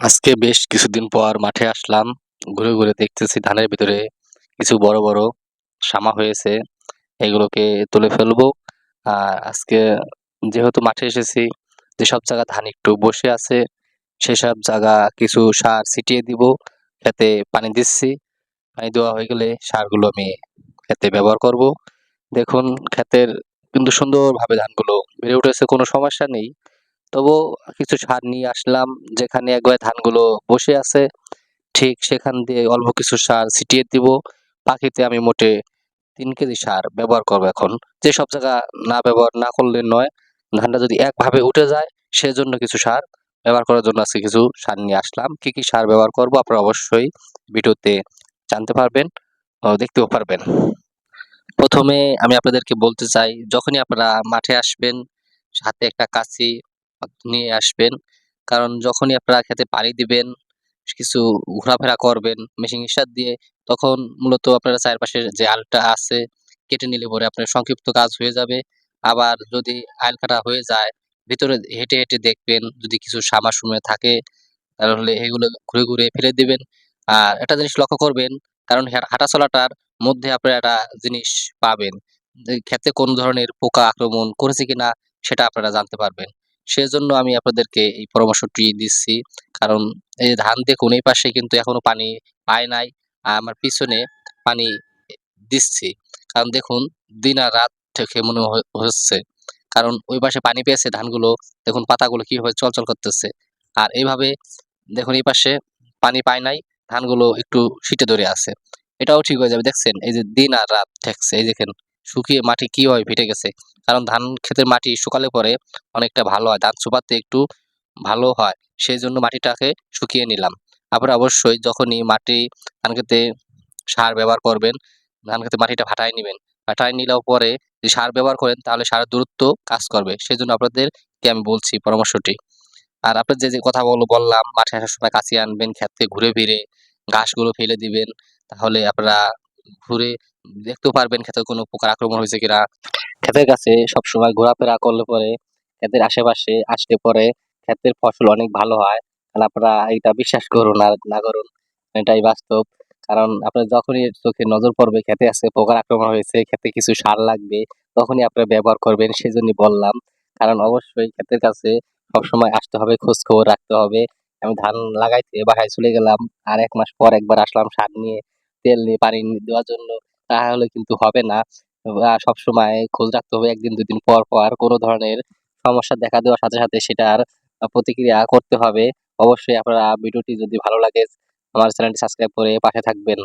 আজকে বেশ কিছুদিন পর মাঠে আসলাম। ঘুরে ঘুরে দেখতেছি ধানের ভিতরে কিছু বড় বড় শামা হয়েছে। এগুলোকে তুলে ফেলব। আর আজকে যেহেতু মাঠে এসেছি যেসব জায়গা ধান একটু বসে আছে সেসব জায়গা কিছু সার ছিটিয়ে দিব, খেতে পানি দিচ্ছি। পানি দেওয়া হয়ে গেলে সারগুলো আমি খেতে ব্যবহার করব। দেখুন, ক্ষেতের কিন্তু সুন্দরভাবে ধানগুলো বেড়ে উঠেছে, কোনো সমস্যা নেই। তবুও কিছু সার নিয়ে আসলাম, যেখানে একবার ধানগুলো বসে আছে, ঠিক সেখান দিয়ে অল্প কিছু সার ছিটিয়ে দিব। পাখিতে আমি মোটে তিন কেজি সার ব্যবহার করব এখন। যে সব জায়গা না ব্যবহার না করলে নয়, ধানটা যদি একভাবে উঠে যায়, সেজন্য কিছু সার ব্যবহার করার জন্য আজকে কিছু সার নিয়ে আসলাম। কি কি সার ব্যবহার করব আপনারা অবশ্যই ভিডিওতে জানতে পারবেন দেখতেও পারবেন। প্রথমে আমি আপনাদেরকে বলতে চাই, যখনই আপনারা মাঠে আসবেন সাথে একটা কাঁচি নিয়ে আসবেন। কারণ যখনই আপনারা খেতে পানি দিবেন, কিছু ঘোরাফেরা করবেন, মেশিন সার দিয়ে, তখন মূলত আপনারা চারপাশের যে আলটা আছে, কেটে নিলে পরে আপনার সংক্ষিপ্ত কাজ হয়ে যাবে। আবার যদি আইল কাটা হয়ে যায়, ভিতরে হেঁটে হেঁটে দেখবেন যদি কিছু সামা সময় থাকে, তাহলে এগুলো ঘুরে ঘুরে ফেলে দিবেন। আর একটা জিনিস লক্ষ্য করবেন, কারণ হাঁটা চলাটার মধ্যে আপনারা একটা জিনিস পাবেন ক্ষেতে কোন ধরনের পোকা আক্রমণ করেছে কিনা, সেটা আপনারা জানতে পারবেন। সেজন্য আমি আপনাদেরকে এই পরামর্শটি দিচ্ছি। কারণ এই ধান দেখুন, এই পাশে কিন্তু এখনও পানি পায় নাই। আমার পিছনে পানি দিচ্ছি। কারণ দেখুন, দিন আর রাত থেকে মনে হচ্ছে। কারণ ওই পাশে পানি পেয়েছে ধানগুলো। দেখুন পাতাগুলো কীভাবে চলচল করতেছে। আর এইভাবে দেখুন, এই পাশে পানি পায় নাই, ধানগুলো একটু শীতে ধরে আছে। এটাও ঠিক হয়ে যাবে, দেখছেন? এই যে দিন আর রাত ঠেকছে, এই দেখেন। শুকিয়ে মাটি কীভাবে ফেটে গেছে। কারণ ধান ক্ষেতের মাটি শুকালে পরে অনেকটা ভালো হয়, ধান চুপাতে একটু ভালো হয় সেই জন্য মাটিটাকে শুকিয়ে নিলাম। আপনারা অবশ্যই যখনই মাটি, ধান খেতে সার ব্যবহার করবেন, ধান খেতে মাটিটা ফাটাই নেবেন। ফাটাই নিলেও পরে যদি সার ব্যবহার করেন, তাহলে সারের দূরত্ব কাজ করবে সেই জন্য আপনাদেরকে আমি বলছি পরামর্শটি। আর আপনার যে যে কথা কথাগুলো বললাম, মাঠে আসার সময় কাছে আনবেন ক্ষেত থেকে ঘুরে ফিরে ঘাসগুলো ফেলে দিবেন, তাহলে আপনারা ঘুরে দেখতেও পারবেন ক্ষেতে কোনো পোকার আক্রমণ হয়েছে কিনা। ক্ষেতের কাছে সবসময় ঘোরাফেরা করলে পরে ক্ষেতের আশেপাশে আসলে পরে ক্ষেতের ফসল অনেক ভালো হয়। আর আপনারা এটা বিশ্বাস করুন আর না করুন, এটাই বাস্তব। কারণ আপনার যখনই চোখে নজর পড়বে ক্ষেতে আছে, পোকার আক্রমণ হয়েছে, ক্ষেতে কিছু সার লাগবে, তখনই আপনারা ব্যবহার করবেন, সেজন্যই বললাম। কারণ অবশ্যই ক্ষেতের কাছে সবসময় আসতে হবে খোঁজ খবর রাখতে হবে। আমি ধান লাগাইতে বাসায় চলে গেলাম, আর এক মাস পর একবার আসলাম সার নিয়ে। তেল নিয়ে পানি দেওয়ার জন্য, তাহলে কিন্তু হবে না। সব সময় খোঁজ রাখতে হবে, একদিন দুদিন পর পর কোনো ধরনের সমস্যা দেখা দেওয়ার সাথে সাথে সেটার প্রতিক্রিয়া করতে হবে। অবশ্যই আপনারা ভিডিওটি যদি ভালো লাগে, আমার চ্যানেলটি সাবস্ক্রাইব করে পাশে থাকবেন।